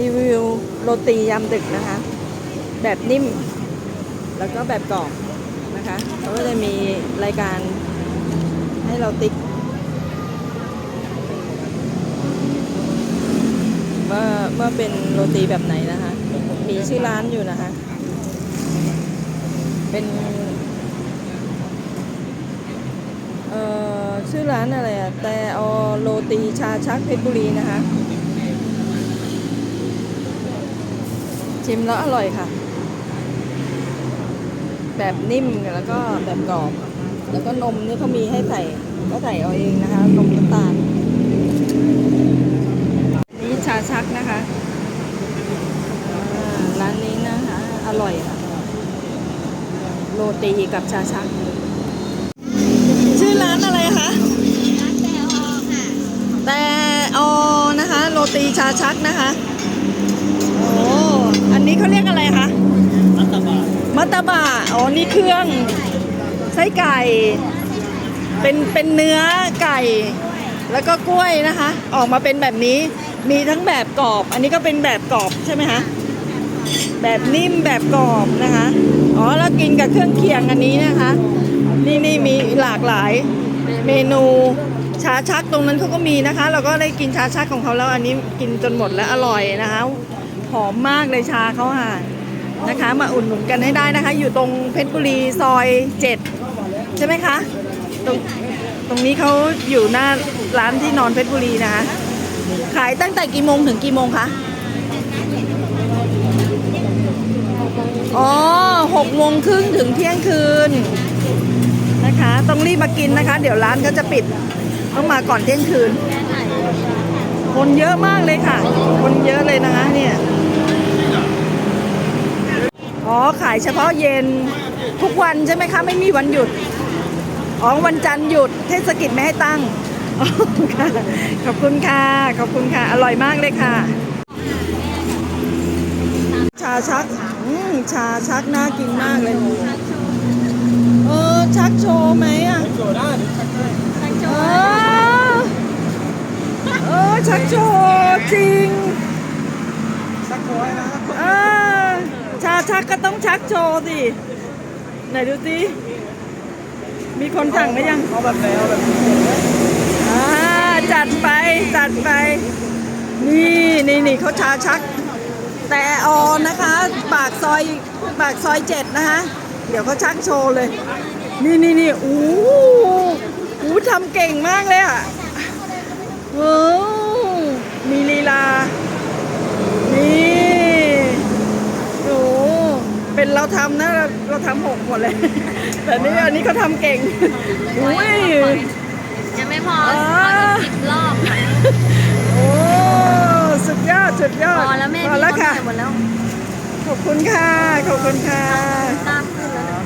รีวิวโรตียามดึกนะคะ แบบนิ่ม แล้วก็แบบกรอบนะคะเขาก็จะมีรายการให้เราติ๊กว่าว่าเป็นโรตีแบบไหนนะคะ มีชื่อร้านอยู่นะคะ เป็นเอ่อชื่อร้านอะไรอะแต่ออโรตีชาชักเพชรบุรีนะคะ ชิมแล้วอร่อยค่ะ แบบนิ่มแล้วก็แบบกรอบ แล้วก็นมนี่เขามีให้ใส่ก็ใส่เอาเองนะคะ นมน้ำตาล นี่ชาชักนะคะอ่าร้านนี้นะคะ อร่อยค่ะ โรตีกับชาชัก ชื่อร้านอะไรคะแต่ออนะคะ โรตีชาชักนะคะโอ้อันนี้ เขาเรียกอะไรคะรัฐบาลมัตตบะ อ๋อ นี่เครื่องไส้ไก่ เป็น เป็นเนื้อไก่ แล้วก็กล้วยนะคะ ออกมาเป็นแบบนี้ มีทั้งแบบกรอบ อันนี้ก็เป็นแบบกรอบใช่ไหมคะ แบบนิ่มแบบกรอบนะคะ อ๋อ แล้วกินกับเครื่องเคียงอันนี้นะคะ นี่นี่มีหลากหลายเมนูชาชักตรงนั้นเขาก็มีนะคะ เราก็ได้กินชาชักของเขาแล้วอันนี้กินจนหมดแล้วอร่อยนะคะ หอมมากเลยชาเขาค่ะนะคะ มาอุดหนุนกันให้ได้นะคะ อยู่ตรงเพชรบุรีซอยเจ็ดใช่ไหมคะตรงตรงนี้เขาอยู่หน้าร้านที่นอนเพชรบุรีนะคะ ขายตั้งแต่กี่โมงถึงกี่โมงคะอ๋อหกโมงครึ่งถึงเที่ยงคืนนะคะ ต้องรีบมากินนะคะ เดี๋ยวร้านก็จะปิดต้องมาก่อนเที่ยงคืน คนเยอะมากเลยค่ะ คนเยอะเลยนะคะเนี่ย อ๋อ ขายเฉพาะเย็นทุกวันใช่ไหมคะ ไม่มีวันหยุด อ๋อ วันจันทร์หยุด เทศกิจไม่ให้ตั้งอ๋อค่ะขอบคุณค่ะ ขอบคุณค่ะ อร่อยมากเลยค่ะ ชาชักอืมชาชักน่ากินมากเลย เออ ชักโชว์ไหมอะโจได้หรือชักได้เออเออ ชักโชว์จริง ชักโอยนะเออ ชักก็ต้องชักโชว์สิ ไหนดูสิ มีคนสั่งหรือยังเอาแบบไหนเอาแบบอ่าจัดไปจัดไป นี่นี่นี่เขาชาชัก แต่ออนนะคะ ปากซอยปากซอยเจ็ดนะคะ เดี๋ยวเขาชักโชว์เลย นี่นี่นี่อู้หูทำเก่งมากเลยอะโอ้ลีลา นี่โอ้เป็นเราทำนะ เราเราทำหกหมดเลย แต่นี่อันนี้เขาทำเก่งอุ้ยยังไม่พออ่าเอาอีกสิบรอบโอ้สุดยอดสุดยอดพอแล้วแม่พอพี่แล้วคนค่ะใส่หมดแล้วขอบคุณค่ะ ขอบคุณค่ะตามขึ้นแล้วโอ้